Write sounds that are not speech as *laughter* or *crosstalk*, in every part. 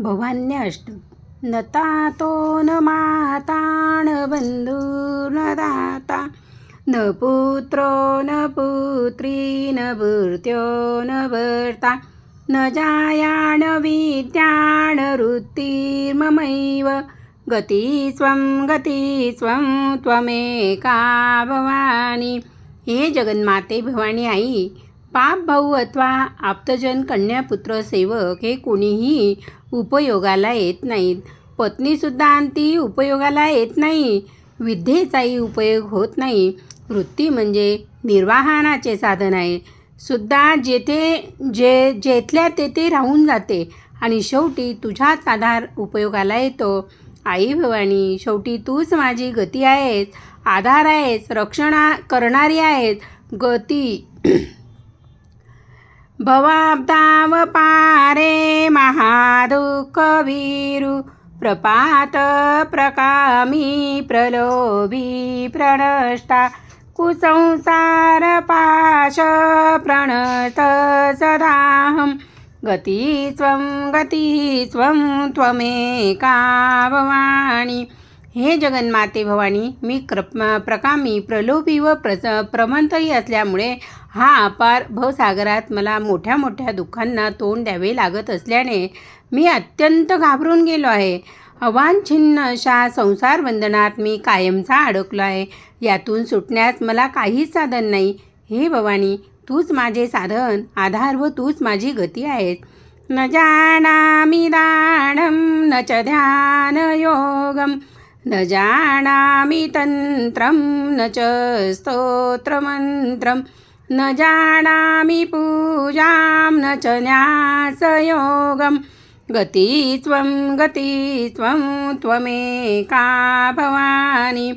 भवान्यष्ट न तातो न माता न बंधू न दाता। न पुत्रो न पुत्री न भूर्त्यो न भर्ता। न जाया न विद्या न वृत्तिर्ममैव गती स्वं गती स्वं त्वमेका भवानी। हे जगन्माते भवानी आई पाप भाऊ अथवा आप्तजन कन्यापुत्र सेवक हे कोणीही उपयोगाला येत नाहीत. पत्नीसुद्धा आणती उपयोगाला येत नाही. विद्येचाही उपयोग होत नाही. वृत्ती म्हणजे निर्वाहनाचे साधन आहे. सुद्धा जेथे जे जेथल्या तेथे राहून जाते आणि शेवटी तुझाच आधार उपयोगाला येतो. आई भवानी शेवटी तूच माझी गती आहेस आधार आहेस रक्षणा करणारी आहेस. गती भवाब्दाव पारे महादुःख वीरु प्रपात प्रकामी प्रलोभी प्रणष्टा कुसंसार पाश प्रणत सदाहं। गती स्वं गती स्वं त्वमेका भवानी हे जगन्माते भवानी मी कृप प्रकामी प्रलोभी व प्रस प्रमंतही असल्यामुळे हा अपार भवसागरात मला मोठ्या मोठ्या दुःखांना तोंड द्यावे लागत असल्याने मी अत्यंत घाबरून गेलो आहे. अवांछिन्न अशा संसार बंधनात मी कायमचा अडकलो आहे. यातून सुटण्यास मला काहीच साधन नाही. हे भवानी तूच माझे साधन आधार व तूच माझी गती आहेस. न जाणामी दानं न च ध्यानयोगं न जानामि तन्त्रं न च स्तोत्रमन्त्रं न जानामि पूजां न च न्यासयोगं। गती त्वं गती त्वं त्वमेका भवानी।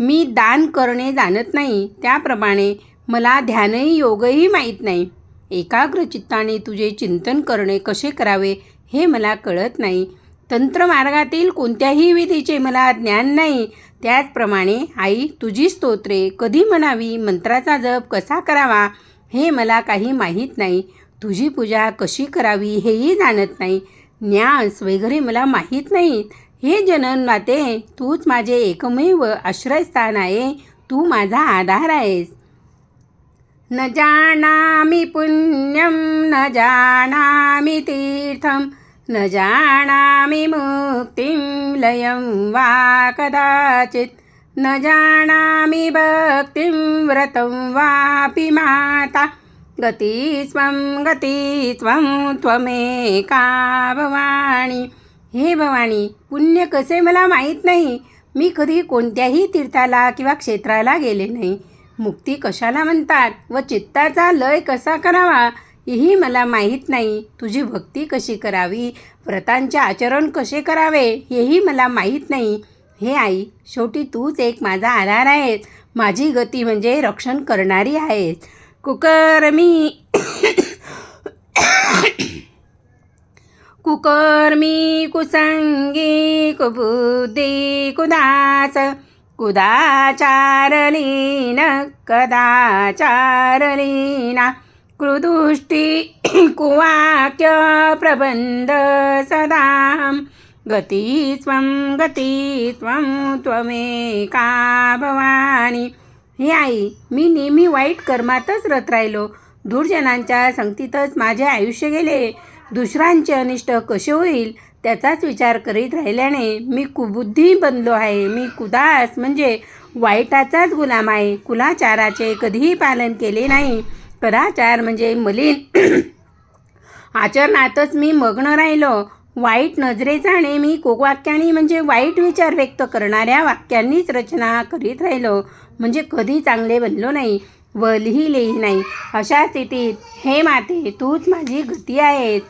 मी दान करणे जाणत नाही त्याप्रमाणे मला ध्यानही योगही माहीत नाही. एकाग्र चित्ताने तुझे चिंतन करणे कसे करावे हे मला कळत नाही. तंत्रमार्गातील कोणत्याही विधीचे मला ज्ञान नाही. त्याचप्रमाणे आई तुझी स्तोत्रे कधी म्हणावी? मंत्राचा जप कसा करावा? हे मला काही माहीत नाही. तुझी पूजा कशी करावी हेही जाणत नाही. न्यास वगैरे मला माहीत नाहीत हे जनन माते तूच माझे एकमेव आश्रयस्थान आहे. तू माझा आधार आहेस. न जानामि पुण्यं न जानामि तीर्थं न जानामि मुक्तिं लयं वा कदाचित्। न जानामि भक्तिं व्रतं वापि माता। गती स्वं गती त्वं त्वमेका भवानी हे भवानी पुण्य कसे मला माहीत नाही। मी कधी कोणत्याही तीर्थाला किंवा क्षेत्राला गेले नाही। मुक्ती कशाला म्हणतात व चित्ताचा लय कसा करावा? हेही मला माहीत नाही. तुझी भक्ती कशी करावी? व्रतांचे आचरण कसे करावे? हेही मला माहीत नाही. हे आई शेवटी तूच एक माझा आधार आहेस. माझी गती म्हणजे रक्षण करणारी आहेस. कुकर्मी *coughs* कुकर्मी कुसंगी कुबुद्धी कुदास कुदाचारलीन कदाचारलीना। कृदुष्टी कुवाक्य प्रबंध सदा गती स्वं गती त्वं त्वमेका भवानी। हे आई मी नेहमी वाईट कर्मातच रत राहिलो. दुर्जनांच्या संगतीतच माझे आयुष्य गेले. दुसऱ्यांचे अनिष्ट कसे होईल त्याचाच विचार करीत राहिल्याने मी कुबुद्धी बनलो आहे. मी कुदास म्हणजे वाईटाचाच गुलाम आहे. कुलाचाराचे कधीही पालन केले नाही. कदाचार म्हणजे मलिन. आचरणातच मी मग्न राहिलो. वाईट नजरेचा मी कोकवाक्यांनी म्हणजे वाईट विचार व्यक्त करणाऱ्या वाक्यांनीच रचना करीत राहिलो. म्हणजे कधी चांगले बनलो नाही व लिहिलेही नाही. अशा स्थितीत हे माते तूच माझी गती आहेस.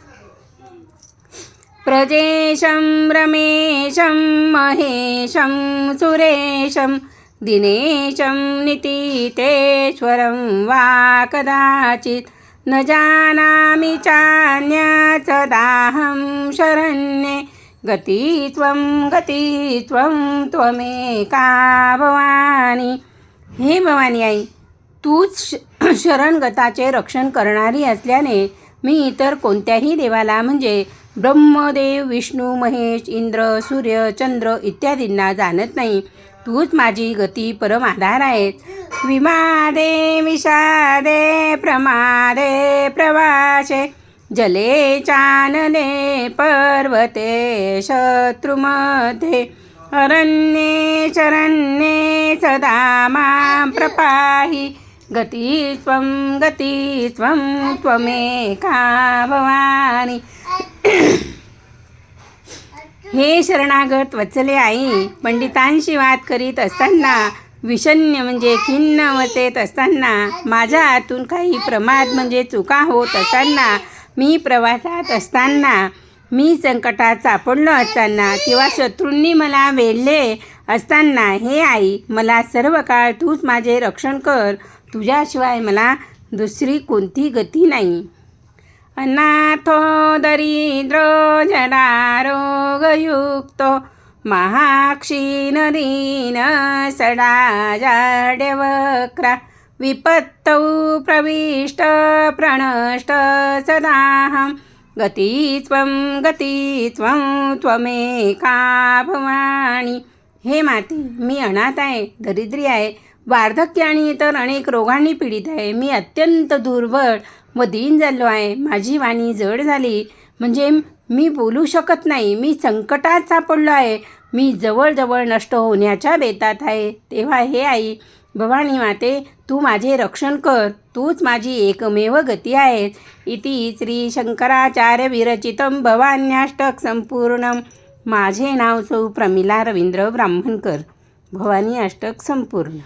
प्रजेशं रमेशं महेशं सुरेशं दिनेशं नितीतेश्वरं वा कदाचित् न जानामि चान्यसदाहं शरण्ये। गती त्वं गती त्वं त्वमेका भवानी। हे भवानी आई तूच श- शरणगताचे रक्षण करणारी असल्याने मी इतर कोणत्याही देवाला म्हणजे ब्रह्मदेव विष्णू महेश इंद्र सूर्य चंद्र इत्यादींना जाणत नाही. तूच माझी गती परम आधार आहेस. विमादे विषादे प्रमादे प्रवासे जले चानने पर्वते शत्रुमध्ये अरण्ये शरण्ये सदा मां प्रपाहि गती त्वं गती त्वं त्वमेका भवानी। हे शरणागत वचले आई. पंडितांशी वाद करीत असताना विषण्य म्हणजे खिन्न वचेत असताना माझ्या हातून काही प्रमाद म्हणजे चुका होत असताना मी प्रवासात असताना मी संकटात सापडलो असताना किंवा शत्रूंनी मला वेढले असताना हे आई मला सर्व काळ तूच माझे रक्षण कर. तुझ्याशिवाय मला दुसरी कोणती गती नाही. अनाथो दरिद्रो महाक्षीन दीन सडा जाड्यवक्रा। विपत्तौ प्रविष्ट प्रणष्ट सदाहं। गती त्वं गती त्वं त्वमेका भवानी हे माती मी अनाथ आहे दरिद्री आहे वार्धक्य आणि इतर अनेक रोगांनी पीडित आहे. मी अत्यंत दुर्बळ व दीन झालो आहे. माझी वाणी जड झाली. म्हणजे मी बोलू शकत नाही. मी संकटात सापडलो आहे. मी जवळजवळ नष्ट होण्याच्या बेतात आहे. तेव्हा हे आई भवानी माते तू माझे रक्षण कर. तूच माझी एकमेव गती आहेस इति श्री शंकराचार्य विरचित भवान्याष्टक संपूर्ण माझे नाव सौ प्रमिला रवींद्र ब्राह्मणकर. भवानी अष्टक संपूर्ण.